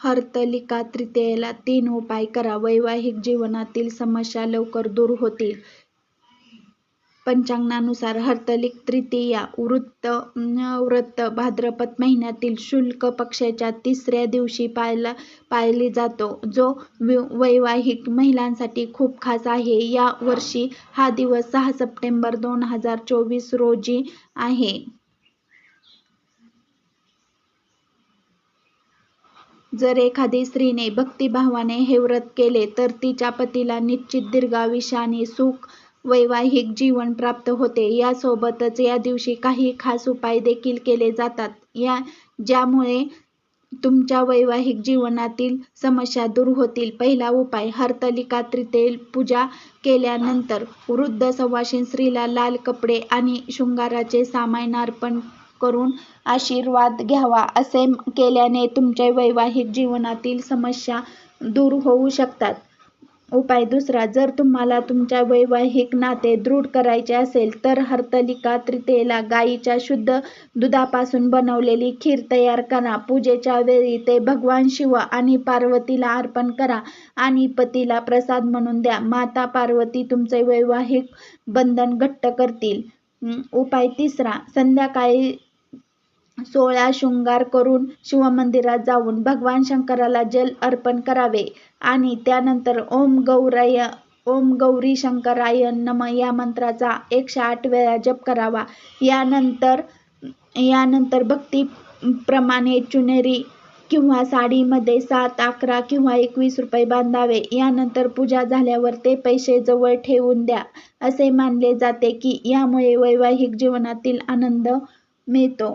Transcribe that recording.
हरतालिका तृतीयेला तीन उपाय करा. वैवाहिक जीवनातील समस्या लवकर दूर होतील. पंचांगानुसार हरतालिका तृतीया वृत्त व्रत भाद्रपद महिन्यातील शुल्क पक्षाच्या तिसऱ्या दिवशी पाळला जातो, जो वैवाहिक महिलांसाठी खूप खास आहे. या वर्षी हा दिवस सहा सप्टेंबर दोन हजार चोवीस रोजी आहे. जर एखादी स्त्रीने भक्तिभावाने हे व्रत केले तर तिच्या पतीला निश्चित दीर्घायुष्य आणि सुख वैवाहिक जीवन प्राप्त होते. यासोबतच या दिवशी काही खास उपाय देखील केले जातात, ज्यामुळे तुमच्या वैवाहिक जीवनातील समस्या दूर होतील. पहिला उपाय हरतालिका त्रितेल पूजा केल्यानंतर वृद्ध सुवासीन स्त्रीला लाल कपडे आणि शृंगाराचे सामान अर्पण करून आशीर्वाद घ्यावा. असे केल्याने तुमच्या वैवाहिक जीवनातील समस्या दूर होऊ शकतात. उपाय दुसरा जर तुम्हाला तुमच्या वैवाहिक नाते दृढ करायचे असेल तर हर्तलिका त्रितेला गाईच्या शुद्ध दुधापासून बनवलेली खीर तयार करा. पूजेच्या वेळी ते भगवान शिव आणि पार्वतीला अर्पण करा आणि पतीला प्रसाद म्हणून द्या. माता पार्वती तुमचे वैवाहिक बंधन घट्ट करतील. उपाय तिसरा संध्याकाळी सोळा शृंगार करून शिवमंदिरात जाऊन भगवान शंकराला जल अर्पण करावे आणि त्यानंतर ओम गौराय ओम गौरी शंकराय नम या मंत्राचा एकशे आठ वेळा जप करावा. यानंतर यानंतर भक्तीप्रमाणे चुनेरी किंवा साडीमध्ये सात, अकरा किंवा एकवीस रुपये बांधावे. यानंतर पूजा झाल्यावर ते पैसे जवळ ठेवून द्या. असे मानले जाते की यामुळे वैवाहिक जीवनातील आनंद मिळतो.